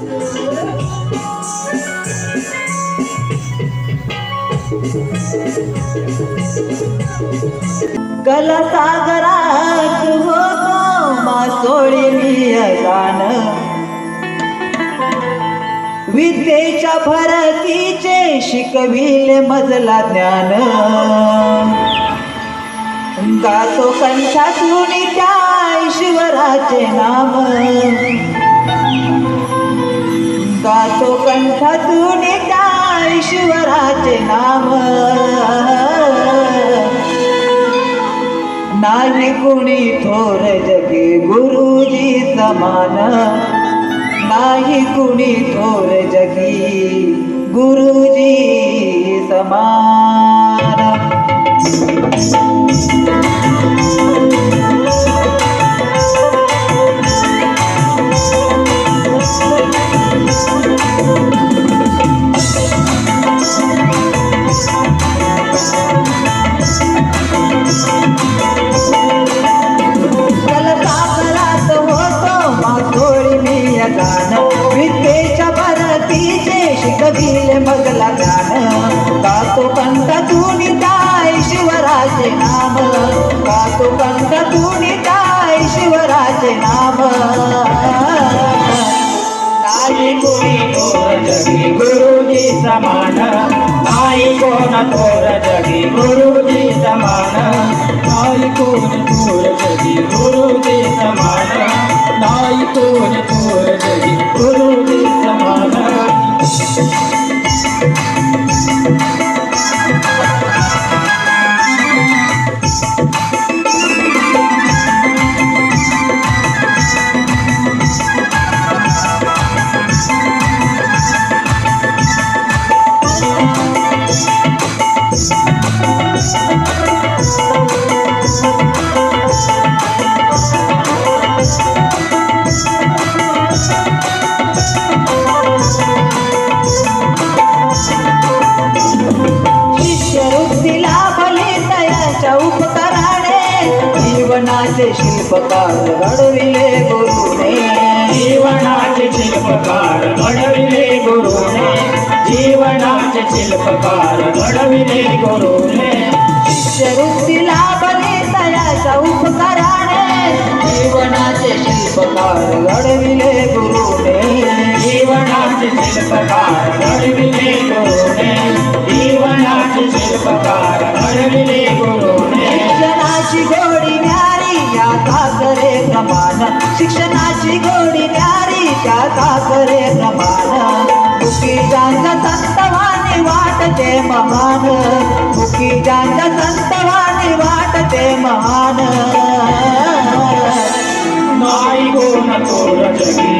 कलसागरात होतो मासोळी मी विद्येच्या भरतीचे शिकविले मजला ज्ञान. गातो कंठातून त्या ईश्वराचे नाम. गातो कंठातून त्या ईश्वराचे नाम. नाही कुणी थोर जगे गुरुजी समान नाही कुणी थोर जगी गुरुजी समान गाणं. विद्येच्या भरतीचे शिकविले मगला गाणं. गातो कंठातून काय शिवराजे नाम. गातो कंठातून काय शिवराजे नाम. नाही कोणी थोर जगी गुरुजी समान. नाही कोण थोर जगी गुरु जीवनाचे शिल्पकार घडविले गुरुने. जीवनाचे शिल्पकार घडविले गुरुने. जीवनाचे शिल्पकार घडविले गुरुने. जीवनाचे शिल्पकार घडविले गुरुने. जीवनाचे शिल्पकार घडविले गुरुने. जीवनाचे शिल्पकार घडविले गुरुने. शिक्षणाची गोडी न्यारी या करे समान शिक्षणाची गोडी न्यारी त्या करे समान मुकी जांग संतवानी वाटते महान मुकी जांग नाही कोण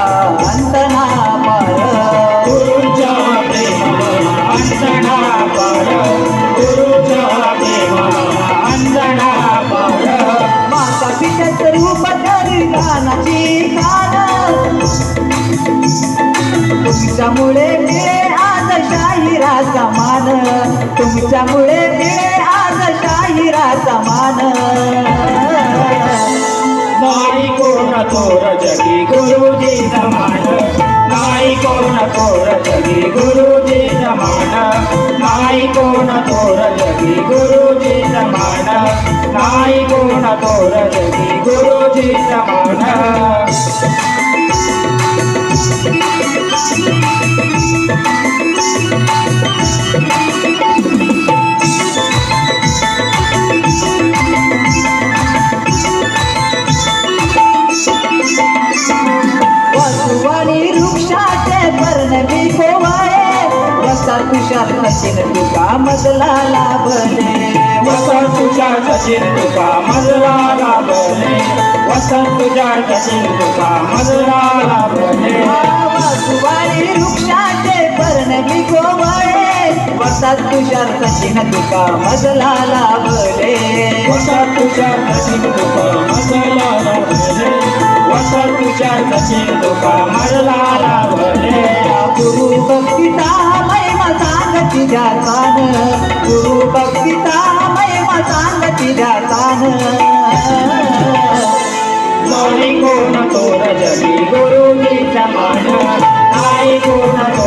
तुमच्यामुळे मिळे आज शाहिराचा मान तुमच्यामुळे मिळे आज शाहिराचा मान. नाही कोण थोर जगी गुरुजी समान. नाही कोण थोर जगी गुरुजी समान. नाही कोण थोर जगी गुरुजी समान. नाही कोण थोर जगी सचिन तुका मजला लाभले वसंत तुझ्या सचिन तुका मजला लाभले वसंत तुझ्या सचिन तुका मजला लाभले वासुवारी वृक्षाचे पर्णवी गोवळे वसात तुषार सचिन तुका मजला लाभले वसंत तुझ्या सचिन तुका मजला लाभले वसंत तुझ्या सचिन तुका मजला लाभले गुरु महिमा सांग तान गुरु भक्तीचा महिमा सांग तुझ्या तान नाही कोण तोर जगी गुरुजी मान नाही कोण तोर कोण